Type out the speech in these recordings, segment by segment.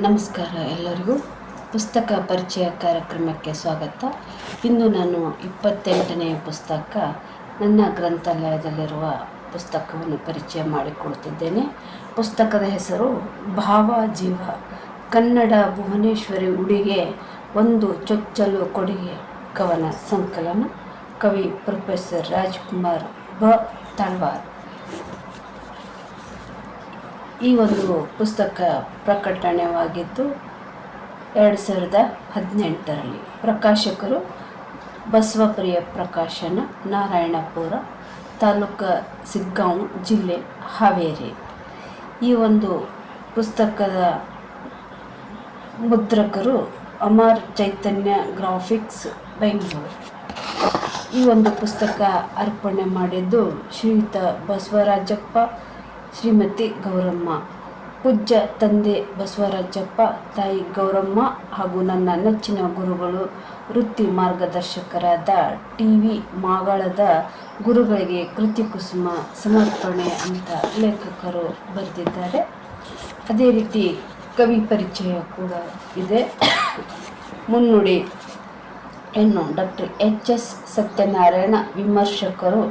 ನಮಸ್ಕಾರ ಎಲ್ಲರಿಗೂ. ಪುಸ್ತಕ ಪರಿಚಯ ಕಾರ್ಯಕ್ರಮಕ್ಕೆ ಸ್ವಾಗತ. ಇಂದು ನಾನು ಇಪ್ಪತ್ತೆಂಟನೆಯ ಪುಸ್ತಕ, ನನ್ನ ಗ್ರಂಥಾಲಯದಲ್ಲಿರುವ ಪುಸ್ತಕವನ್ನು ಪರಿಚಯ ಮಾಡಿಕೊಡುತ್ತಿದ್ದೇನೆ. ಪುಸ್ತಕದ ಹೆಸರು ಭಾವ ಜೀವ. ಕನ್ನಡ ಭುವನೇಶ್ವರಿ ಉಡುಗೆ ಒಂದು ಚೊಚ್ಚಲು ಕೊಡುಗೆ ಕವನ ಸಂಕಲನ. ಕವಿ ಪ್ರೊಫೆಸರ್ ರಾಜ್ಕುಮಾರ್ ಬ. ತಳ್ವಾರ್. ಈ ಒಂದು ಪುಸ್ತಕ ಪ್ರಕಟಣೆವಾಗಿದ್ದು ಎರಡು ಸಾವಿರದ ಹದಿನೆಂಟರಲ್ಲಿ. ಪ್ರಕಾಶಕರು ಬಸವಪ್ರಿಯ ಪ್ರಕಾಶನ, ನಾರಾಯಣಪುರ ತಾಲೂಕು ಸಿಗ್ಗಾಂವ್ ಜಿಲ್ಲೆ ಹಾವೇರಿ. ಈ ಒಂದು ಪುಸ್ತಕದ ಮುದ್ರಕರು ಅಮರ್ ಚೈತನ್ಯ ಗ್ರಾಫಿಕ್ಸ್, ಬೆಂಗಳೂರು. ಈ ಒಂದು ಪುಸ್ತಕ ಅರ್ಪಣೆ ಮಾಡಿದ್ದು ಶ್ರೀಯುತ ಬಸವರಾಜಪ್ಪ ಶ್ರೀಮತಿ ಗೌರಮ್ಮ. ಪೂಜ್ಯ ತಂದೆ ಬಸವರಾಜಪ್ಪ, ತಾಯಿ ಗೌರಮ್ಮ ಹಾಗೂ ನನ್ನ ನೆಚ್ಚಿನ ಗುರುಗಳು ವೃತ್ತಿ ಮಾರ್ಗದರ್ಶಕರಾದ ಟಿ ವಿ ಮಾಗಳದ ಗುರುಗಳಿಗೆ ಕೃತಿ ಕುಸುಮ ಸಮರ್ಪಣೆ ಅಂತ ಲೇಖಕರು ಬರೆದಿದ್ದಾರೆ. ಅದೇ ರೀತಿ ಕವಿ ಪರಿಚಯ ಕೂಡ ಇದೆ. ಮುನ್ನುಡಿ ಇನ್ನು ಡಾಕ್ಟರ್ ಎಚ್ ಎಸ್ ಸತ್ಯನಾರಾಯಣ ವಿಮರ್ಶಕರು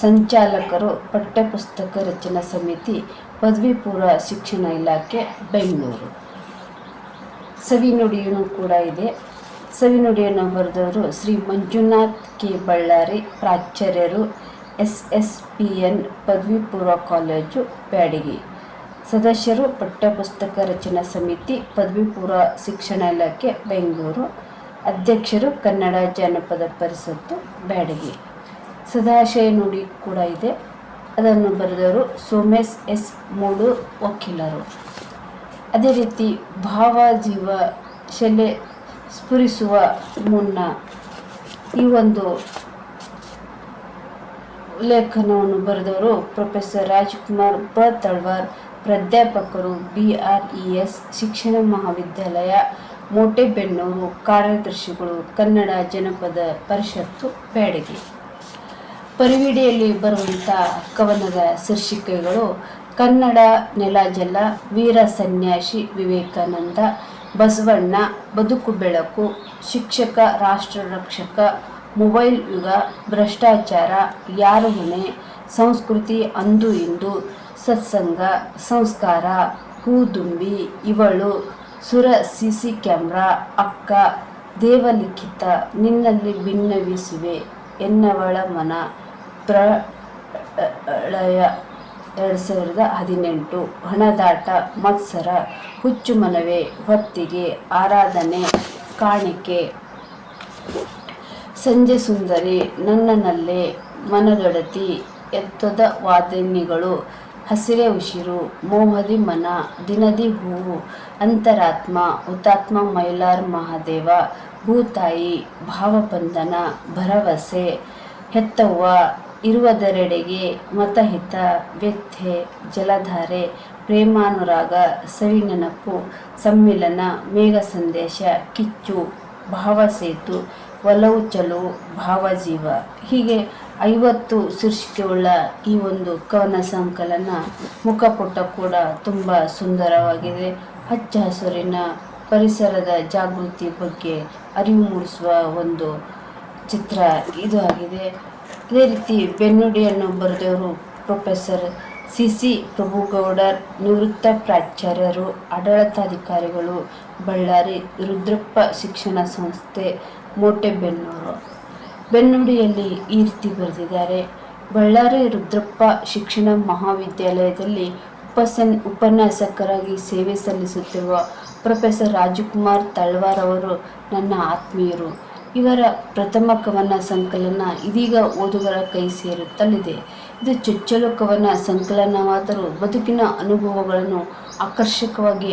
ಸಂಚಾಲಕರು ಪಠ್ಯಪುಸ್ತಕ ರಚನಾ ಸಮಿತಿ, ಪದವಿ ಪೂರ್ವ ಶಿಕ್ಷಣ ಇಲಾಖೆ, ಬೆಂಗಳೂರು. ಸವಿನುಡಿಯೂ ಕೂಡ ಇದೆ. ಸವಿನುಡಿಯನ್ನು ಬರೆದವರು ಶ್ರೀ ಮಂಜುನಾಥ್ ಕೆ. ಬಳ್ಳಾರಿ, ಪ್ರಾಚಾರ್ಯರು ಎಸ್ ಎಸ್ ಪಿ ಎನ್ ಪದವಿ ಪೂರ್ವ ಕಾಲೇಜು, ಬ್ಯಾಡಗಿ. ಸದಸ್ಯರು ಪಠ್ಯಪುಸ್ತಕ ರಚನಾ ಸಮಿತಿ, ಪದವಿ ಪೂರ್ವ ಶಿಕ್ಷಣ ಇಲಾಖೆ, ಬೆಂಗಳೂರು. ಅಧ್ಯಕ್ಷರು ಕನ್ನಡ ಜಾನಪದ ಪರಿಷತ್ತು, ಬ್ಯಾಡಗಿ. ಸದಾಶಯ ನುಡಿ ಕೂಡ ಇದೆ. ಅದನ್ನು ಬರೆದವರು ಸೋಮೇಶ್ ಎಸ್ ಮೂಡು ವಕೀಲರು. ಅದೇ ರೀತಿ ಭಾವ ಜೀವ ಶೆಲೆ ಸ್ಫುರಿಸುವ ಮುನ್ನ ಈ ಒಂದು ಲೇಖನವನ್ನು ಬರೆದವರು ಪ್ರೊಫೆಸರ್ ರಾಜ್ಕುಮಾರ್ ಬ. ತಳ್ವಾರ್, ಪ್ರಾಧ್ಯಾಪಕರು ಬಿ ಆರ್ ಇ ಎಸ್ ಶಿಕ್ಷಣ ಮಹಾವಿದ್ಯಾಲಯ, ಮೋಟೆಬೆನ್ನೂರು, ಕಾರ್ಯದರ್ಶಿಗಳು, ಕನ್ನಡ ಜನಪದ ಪರಿಷತ್ತು, ಬ್ಯಾಡಗಿ. ಪರಿವಿಡಿಯಲ್ಲಿ ಬರುವಂಥ ಕವನದ ಶೀರ್ಷಿಕೆಗಳು ಕನ್ನಡ ನೆಲಜಲ ವೀರ ಸನ್ಯಾಸಿ ವಿವೇಕಾನಂದ, ಬಸವಣ್ಣ, ಬದುಕು ಬೆಳಕು, ಶಿಕ್ಷಕ, ರಾಷ್ಟ್ರ ರಕ್ಷಕ, ಮೊಬೈಲ್ ಯುಗ, ಭ್ರಷ್ಟಾಚಾರ, ಯಾರು ಹೊಣೆ, ಸಂಸ್ಕೃತಿ ಅಂದು ಇಂದು, ಸತ್ಸಂಗ, ಸಂಸ್ಕಾರ, ಹೂದುಂಬಿ, ಇವಳು, ಸುರ ಸಿ ಸಿ ಕ್ಯಾಮ್ರಾ, ಅಕ್ಕ, ದೇವಲಿಖಿತ, ನಿನ್ನಲ್ಲಿ ಭಿನ್ನವಿಸುವೆ. ಎನ್ನವಳ ಮನ ಪ್ರಳಯ ಎರಡು ಸಾವಿರದ ಹದಿನೆಂಟು. ಹಣದಾಟ, ಮತ್ಸರ, ಹುಚ್ಚು ಮನವೆ, ಹೊತ್ತಿಗೆ, ಆರಾಧನೆ, ಕಾಣಿಕೆ. ಸಂಜೆ ಸುಂದರಿ, ನನ್ನನಲ್ಲೇ ಮನದೊಡತಿ, ಎತ್ತದ ವಾದಿನಿಗಳು ಹಸಿರೆ ಉಸಿರು, ಮೋಹದಿ ಮನ, ದಿನದಿ ಹೂವು, ಅಂತರಾತ್ಮ, ಹುತಾತ್ಮ ಮೈಲಾರ್ ಮಹಾದೇವ ಭೂತಾಯಿ ಭಾವಪಂದನ ಭರವಸೆ ಹೆತ್ತವ್ವ ಇರುವುದರೆಡೆಗೆ ಮತಹಿತ, ವ್ಯಥೆ, ಜಲಧಾರೆ, ಪ್ರೇಮಾನುರಾಗ, ಸವಿನೆನಪು, ಸಮ್ಮಿಲನ ಮೇಘ ಸಂದೇಶ ಕಿಚ್ಚು, ಭಾವಸೇತು ಒಲವು ಚಲು ಭಾವಜೀವ. ಹೀಗೆ ಐವತ್ತು ಶೀರ್ಷಿಕೆಯುಳ್ಳ ಈ ಒಂದು ಕವನ ಸಂಕಲನ ಮುಖಪುಟ ಕೂಡ ತುಂಬ ಸುಂದರವಾಗಿದೆ. ಹಚ್ಚ ಹಸುರಿನ ಪರಿಸರದ ಜಾಗೃತಿ ಬಗ್ಗೆ ಅರಿವು ಮೂಡಿಸುವ ಒಂದು ಚಿತ್ರ ಇದು ಆಗಿದೆ. ಇದೇ ರೀತಿ ಬೆನ್ನುಡಿಯನ್ನು ಬರೆದವರು ಪ್ರೊಫೆಸರ್ ಸಿ ಸಿ ಪ್ರಭುಗೌಡರ್, ನಿವೃತ್ತ ಪ್ರಾಚಾರ್ಯರು, ಆಡಳಿತಾಧಿಕಾರಿಗಳು, ಬಳ್ಳಾರಿ ರುದ್ರಪ್ಪ ಶಿಕ್ಷಣ ಸಂಸ್ಥೆ ಮೋಟೆಬೆನ್ನೂರು ಬೆನ್ನುಡಿಯಲ್ಲಿ ಈ ರೀತಿ ಬರೆದಿದ್ದಾರೆ. ಬಳ್ಳಾರಿ ರುದ್ರಪ್ಪ ಶಿಕ್ಷಣ ಮಹಾವಿದ್ಯಾಲಯದಲ್ಲಿ ಉಪಸನ್, ಉಪನ್ಯಾಸಕರಾಗಿ ಸೇವೆ ಸಲ್ಲಿಸುತ್ತಿರುವ ಪ್ರೊಫೆಸರ್ ರಾಜಕುಮಾರ್ ತಳ್ವಾರ್ ಅವರು ನನ್ನ ಆತ್ಮೀಯರು. ಇವರ ಪ್ರಥಮ ಕವನ ಸಂಕಲನ ಇದೀಗ ಓದುಗರ ಕೈ ಸೇರುತ್ತಲಿದೆ ಇದು ಚೊಚ್ಚಲು ಕವನ ಸಂಕಲನವಾದರೂ ಬದುಕಿನ ಅನುಭವಗಳನ್ನು ಆಕರ್ಷಕವಾಗಿ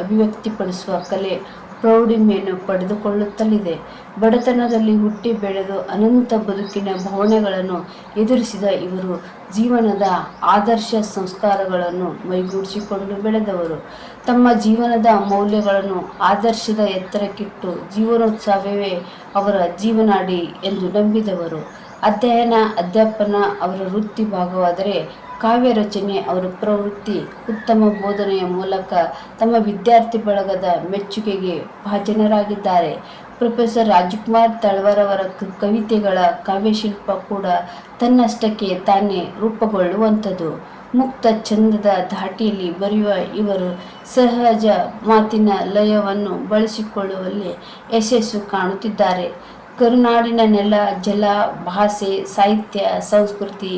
ಅಭಿವ್ಯಕ್ತಿಪಡಿಸುವ ಕಲೆ ಪ್ರೌಢಿಮೆಯನ್ನು ಪಡೆದುಕೊಳ್ಳುತ್ತಲಿದೆ. ಬಡತನದಲ್ಲಿ ಹುಟ್ಟಿ ಬೆಳೆದು ಅನಂತ ಬದುಕಿನ ಭಾವನೆಗಳನ್ನು ಎದುರಿಸಿದ ಇವರು ಜೀವನದ ಆದರ್ಶ ಸಂಸ್ಕಾರಗಳನ್ನು ಮೈಗೂಡಿಸಿಕೊಂಡು ಬೆಳೆದವರು. ತಮ್ಮ ಜೀವನದ ಮೌಲ್ಯಗಳನ್ನು ಆದರ್ಶದ ಎತ್ತರಕ್ಕಿಟ್ಟು ಜೀವನೋತ್ಸವವೇ ಅವರ ಜೀವನಾಡಿ ಎಂದು ನಂಬಿದವರು. ಅಧ್ಯಯನ, ಅಧ್ಯಾಪನ, ಅವರ ವೃತ್ತಿ ಭಾಗವಾದರೆ ಕಾವ್ಯ ರಚನೆ, ಅವರ ಪ್ರವೃತ್ತಿ, ಉತ್ತಮ ಬೋಧನೆಯ ಮೂಲಕ ತಮ್ಮ ವಿದ್ಯಾರ್ಥಿ ಬಳಗದ ಮೆಚ್ಚುಗೆಗೆ ಭಾಜನರಾಗಿದ್ದಾರೆ. ಪ್ರೊಫೆಸರ್ ರಾಜ್ಕುಮಾರ್ ತಳವರವರ ಕವಿತೆಗಳ ಕಾವ್ಯಶಿಲ್ಪ ಕೂಡ ತನ್ನಷ್ಟಕ್ಕೆ ತಾನೇ ರೂಪುಗೊಳ್ಳುವಂಥದ್ದು. ಮುಕ್ತ ಚಂದದ ಧಾಟಿಯಲ್ಲಿ ಬರೆಯುವ ಇವರು ಸಹಜ ಮಾತಿನ ಲಯವನ್ನು ಬಳಸಿಕೊಳ್ಳುವಲ್ಲಿ ಯಶಸ್ಸು ಕಾಣುತ್ತಿದ್ದಾರೆ. ಕರುನಾಡಿನ ನೆಲ ಜಲ, ಭಾಷೆ, ಸಾಹಿತ್ಯ, ಸಂಸ್ಕೃತಿ,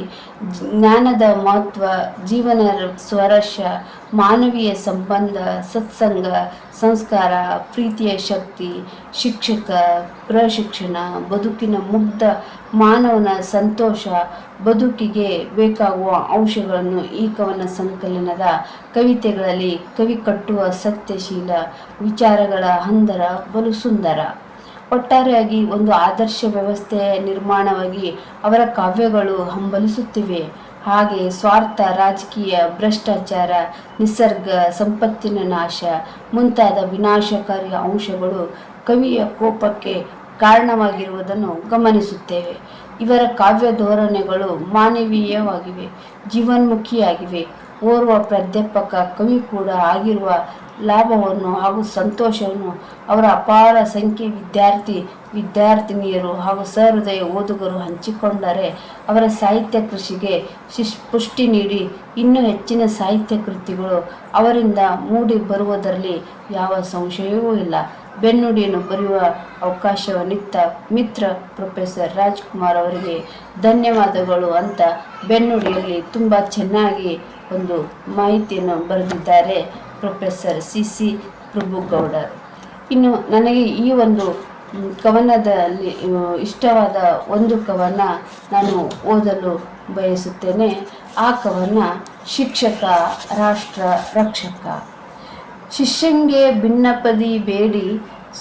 ಜ್ಞಾನದ ಮಹತ್ವ, ಜೀವನ ಸ್ವರಶ ಮಾನವೀಯ ಸಂಬಂಧ, ಸತ್ಸಂಗ, ಸಂಸ್ಕಾರ, ಪ್ರೀತಿಯ ಶಕ್ತಿ, ಶಿಕ್ಷಕ, ಪ್ರಶಿಕ್ಷಣ, ಬದುಕಿನ ಮುಗ್ಧ ಮಾನವನ ಸಂತೋಷ, ಬದುಕಿಗೆ ಬೇಕಾಗುವ ಅಂಶಗಳನ್ನು ಈ ಕವನ ಸಂಕಲನದ ಕವಿತೆಗಳಲ್ಲಿ ಕವಿ ಕಟ್ಟುವ ಸತ್ಯಶೀಲ ವಿಚಾರಗಳ ಹಂದರ ಬಲು ಸುಂದರ. ಒಟ್ಟಾರೆಯಾಗಿ ಒಂದು ಆದರ್ಶ ವ್ಯವಸ್ಥೆ ನಿರ್ಮಾಣವಾಗಿ ಅವರ ಕಾವ್ಯಗಳು ಹಂಬಲಿಸುತ್ತಿವೆ. ಹಾಗೆ ಸ್ವಾರ್ಥ, ರಾಜಕೀಯ, ಭ್ರಷ್ಟಾಚಾರ, ನಿಸರ್ಗ, ಸಂಪತ್ತಿನ ನಾಶ, ಮುಂತಾದ ವಿನಾಶಕಾರಿ ಅಂಶಗಳು ಕವಿಯ ಕೋಪಕ್ಕೆ ಕಾರಣವಾಗಿರುವುದನ್ನು ಗಮನಿಸುತ್ತೇವೆ. ಇವರ ಕಾವ್ಯ ಧೋರಣೆಗಳು ಮಾನವೀಯವಾಗಿವೆ, ಜೀವನ್ಮುಖಿಯಾಗಿವೆ. ಓರ್ವ ಪ್ರಾಧ್ಯಾಪಕ, ಕವಿ ಕೂಡ ಆಗಿರುವ ಲಾಭವನ್ನು ಹಾಗೂ ಸಂತೋಷವನ್ನು ಅವರ ಅಪಾರ ಸಂಖ್ಯೆ ವಿದ್ಯಾರ್ಥಿ, ವಿದ್ಯಾರ್ಥಿನಿಯರು ಹಾಗೂ ಸಹೃದಯ ಓದುಗರು ಹಂಚಿಕೊಂಡರೆ ಅವರ ಸಾಹಿತ್ಯ ಕೃಷಿಗೆ ಶಿಶ್, ಪುಷ್ಟಿ ನೀಡಿ ಇನ್ನೂ ಹೆಚ್ಚಿನ ಸಾಹಿತ್ಯ ಕೃತಿಗಳು ಅವರಿಂದ ಮೂಡಿ ಬರುವುದರಲ್ಲಿ ಯಾವ ಸಂಶಯವೂ ಇಲ್ಲ. ಬೆನ್ನುಡಿಯನ್ನು ಬರೆಯುವ ಅವಕಾಶವನ್ನಿತ್ತ ಮಿತ್ರ ಪ್ರೊಫೆಸರ್ ರಾಜ್ಕುಮಾರ್ ಅವರಿಗೆ ಧನ್ಯವಾದಗಳು ಅಂತ ಬೆನ್ನುಡಿಯಲ್ಲಿ ತುಂಬ ಚೆನ್ನಾಗಿ ಒಂದು ಮಾಹಿತಿಯನ್ನು ಬರೆದಿದ್ದಾರೆ ಪ್ರೊಫೆಸರ್ ಸಿ ಸಿ ಪ್ರಭುಗೌಡರ್. ಇನ್ನು ನನಗೆ ಈ ಒಂದು ಕವನದಲ್ಲಿ ಇಷ್ಟವಾದ ಒಂದು ಕವನ ನಾನು ಓದಲು ಬಯಸುತ್ತೇನೆ. ಆ ಕವನ ಶಿಕ್ಷಕ, ರಾಷ್ಟ್ರ ರಕ್ಷಕ. ಶಿಷ್ಯಂಗೆ ಭಿನ್ನಪದಿ ಬೇಡಿ,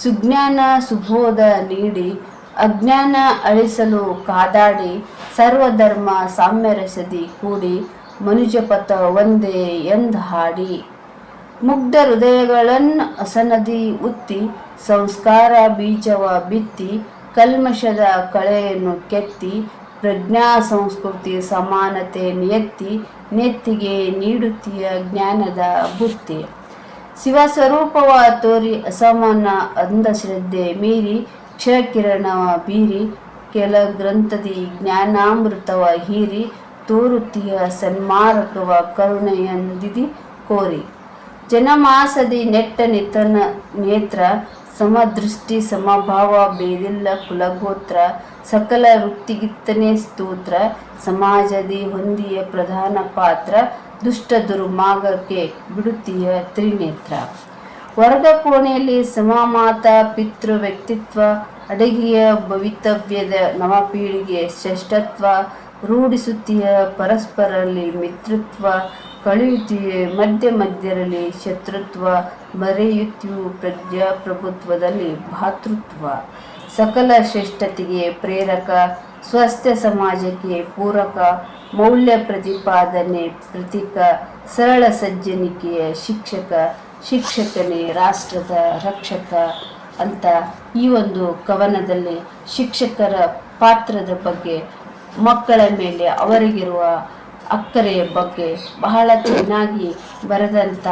ಸುಜ್ಞಾನ ಸುಬೋಧ ನೀಡಿ, ಅಜ್ಞಾನ ಅಳಿಸಲು ಕಾದಾಡಿ, ಸರ್ವಧರ್ಮ ಸಾಮ್ಯರಸದಿ ಕೂಡಿ ಮನುಜಪಥ ಒಂದೇ ಎಂದ್ ಹಾಡಿ. ಮುಗ್ಧ ಹೃದಯಗಳನ್ನು ಅಸನದಿ ಉತ್ತಿ, ಸಂಸ್ಕಾರ ಬೀಜವ ಬಿತ್ತಿ, ಕಲ್ಮಶದ ಕಳೆಯನ್ನು ಕೆತ್ತಿ, ಪ್ರಜ್ಞಾ ಸಂಸ್ಕೃತಿ ಸಮಾನತೆ ಎತ್ತಿ ನೆತ್ತಿಗೆ ನೀಡುತ್ತೀಯ ಜ್ಞಾನದ ಬುತ್ತಿ. ಶಿವ ಸ್ವರೂಪವ ತೋರಿ ಅಸಮಾನ ಅಂಧಶ್ರದ್ಧೆ ಮೀರಿ ಕ್ಷಕಿರಣವ ಬೀರಿ, ಕೆಲ ಗ್ರಂಥದಿ ಜ್ಞಾನಾಮೃತವ ಹೀರಿ ತೋರುತ್ತೀಯ ಸನ್ಮಾರ್ಗವ ಕರುಣೆಯಂದಿದಿ ಕೋರಿ. ಜನಮಾಸದಿ ನೆಟ್ಟ ನಿತನ ನೇತ್ರ, ಸಮದೃಷ್ಟಿ, ಸಮಭಾವ ಬೇದಿಲ್ಲ ಕುಲಗೋತ್ರ, ಸಕಲ ವೃತ್ತಿಗಿತ್ತನೆ ಸ್ತೋತ್ರ, ಸಮಾಜದಿ ಹೊಂದಿಯ ಪ್ರಧಾನ ಪಾತ್ರ, ದುಷ್ಟ ದುರ್ಮಾರ್ಗಕ್ಕೆ ಬಿಡುತ್ತೀಯ ತ್ರಿನೇತ್ರ. ವರ್ಗ ಕೋಣೆಯಲ್ಲಿ ಸಮಮಾತ, ಪಿತೃ ವ್ಯಕ್ತಿತ್ವ, ಅಡಗಿಯ ಭವಿತವ್ಯದ ನವಪೀಳಿಗೆ ಶ್ರೇಷ್ಠತ್ವ ರೂಢಿಸುತ್ತೀಯ ಪರಸ್ಪರಲ್ಲಿ ಮಿತ್ರತ್ವ ಕಳೆಯುತ್ತೀಯ ಮಧ್ಯ ಮಧ್ಯರಲ್ಲಿ ಶತ್ರುತ್ವ, ಮರೆಯುತ್ತೀಯು ಪ್ರಜಾಪ್ರಭುತ್ವದಲ್ಲಿ ಭಾತೃತ್ವ. ಸಕಲ ಶ್ರೇಷ್ಠತೆಗೆ ಪ್ರೇರಕ, ಸ್ವಸ್ಥ ಸಮಾಜಕ್ಕೆ ಪೂರಕ, ಮೌಲ್ಯ ಪ್ರತಿಪಾದನೆ ಪ್ರತೀಕ, ಸರಳ ಸಜ್ಜನಿಕೆಯ ಶಿಕ್ಷಕ, ಶಿಕ್ಷಕನೇ ರಾಷ್ಟ್ರದ ರಕ್ಷಕ ಅಂತ ಈ ಒಂದು ಕವನದಲ್ಲಿ ಶಿಕ್ಷಕರ ಪಾತ್ರದ ಬಗ್ಗೆ ಮಕ್ಕಳ ಮೇಲೆ ಅವರಿಗಿರುವ ಅಕ್ಕರೆಯ ಬಗ್ಗೆ ಬಹಳ ಚೆನ್ನಾಗಿ ಬರೆದಂಥ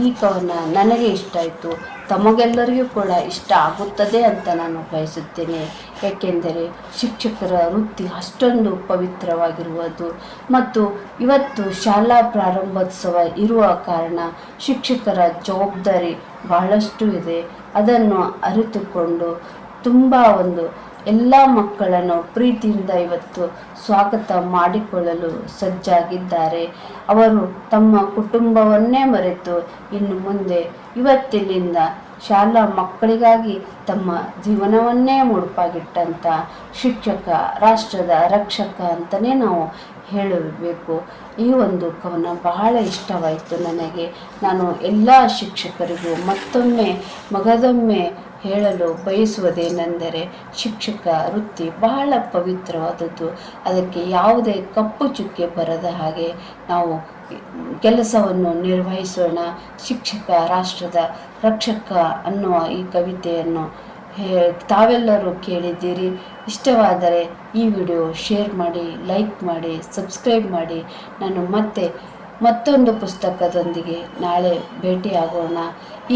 ಈ ಕವನ ನನಗೆ ಇಷ್ಟ ಆಯಿತು. ತಮಗೆಲ್ಲರಿಗೂ ಕೂಡ ಇಷ್ಟ ಆಗುತ್ತದೆ ಅಂತ ನಾನು ಬಯಸುತ್ತೇನೆ. ಏಕೆಂದರೆ ಶಿಕ್ಷಕರ ವೃತ್ತಿ ಅಷ್ಟೊಂದು ಪವಿತ್ರವಾಗಿರುವುದು. ಮತ್ತು ಇವತ್ತು ಶಾಲಾ ಪ್ರಾರಂಭೋತ್ಸವ ಇರುವ ಕಾರಣ ಶಿಕ್ಷಕರ ಜವಾಬ್ದಾರಿ ಬಹಳಷ್ಟು ಇದೆ. ಅದನ್ನು ಅರಿತುಕೊಂಡು ತುಂಬ ಒಂದು ಎಲ್ಲ ಮಕ್ಕಳನ್ನು ಪ್ರೀತಿಯಿಂದ ಇವತ್ತು ಸ್ವಾಗತ ಮಾಡಿಕೊಳ್ಳಲು ಸಜ್ಜಾಗಿದ್ದಾರೆ. ಅವರು ತಮ್ಮ ಕುಟುಂಬವನ್ನೇ ಮರೆತು ಇನ್ನು ಮುಂದೆ ಇವತ್ತಿನಿಂದ ಶಾಲಾ ಮಕ್ಕಳಿಗಾಗಿ ತಮ್ಮ ಜೀವನವನ್ನೇ ಮುಡುಪಾಗಿಟ್ಟಂಥ ಶಿಕ್ಷಕ, ರಾಷ್ಟ್ರದ ರಕ್ಷಕ ಅಂತಲೇ ನಾವು ಹೇಳಬೇಕು. ಈ ಒಂದು ಕವನ ಬಹಳ ಇಷ್ಟವಾಯಿತು ನನಗೆ. ನಾನು ಎಲ್ಲ ಶಿಕ್ಷಕರಿಗೂ ಮತ್ತೊಮ್ಮೆ, ಮಗದೊಮ್ಮೆ ಹೇಳಲು ಬಯಸುವುದೇನೆಂದರೆ ಶಿಕ್ಷಕ ವೃತ್ತಿ ಬಹಳ ಪವಿತ್ರವಾದದ್ದು. ಅದಕ್ಕೆ ಯಾವುದೇ ಕಪ್ಪು ಚುಕ್ಕೆ ಬರದ ಹಾಗೆ ನಾವು ಕೆಲಸವನ್ನು ನಿರ್ವಹಿಸೋಣ. ಶಿಕ್ಷಕ, ರಾಷ್ಟ್ರದ ರಕ್ಷಕ ಅನ್ನುವ ಈ ಕವಿತೆಯನ್ನು ತಾವೆಲ್ಲರೂ ಕೇಳಿದ್ದೀರಿ. ಇಷ್ಟವಾದರೆ ಈ ವಿಡಿಯೋ ಶೇರ್ ಮಾಡಿ, ಲೈಕ್ ಮಾಡಿ, ಸಬ್ಸ್ಕ್ರೈಬ್ ಮಾಡಿ. ನಾನು ಮತ್ತೆ ಮತ್ತೊಂದು ಪುಸ್ತಕದೊಂದಿಗೆ ನಾಳೆ ಭೇಟಿಯಾಗೋಣ.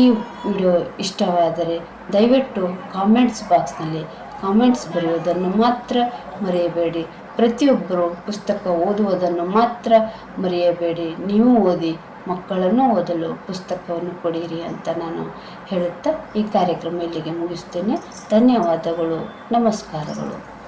ಈ ವಿಡಿಯೋ ಇಷ್ಟವಾದರೆ ದಯವಿಟ್ಟು ಕಾಮೆಂಟ್ಸ್ ಬಾಕ್ಸ್ನಲ್ಲಿ ಕಾಮೆಂಟ್ಸ್ ಬರೆಯುವುದನ್ನು ಮಾತ್ರ ಮರೆಯಬೇಡಿ. ಪ್ರತಿಯೊಬ್ಬರು ಪುಸ್ತಕ ಓದುವುದನ್ನು ಮಾತ್ರ ಮರೆಯಬೇಡಿ. ನೀವು ಓದಿ ಮಕ್ಕಳನ್ನು ಓದಲು ಪುಸ್ತಕವನ್ನು ಕೊಡಿರಿ ಅಂತ ನಾನು ಹೇಳುತ್ತಾ ಈ ಕಾರ್ಯಕ್ರಮ ಇಲ್ಲಿಗೆ ಮುಗಿಸ್ತೇನೆ. ಧನ್ಯವಾದಗಳು. ನಮಸ್ಕಾರಗಳು.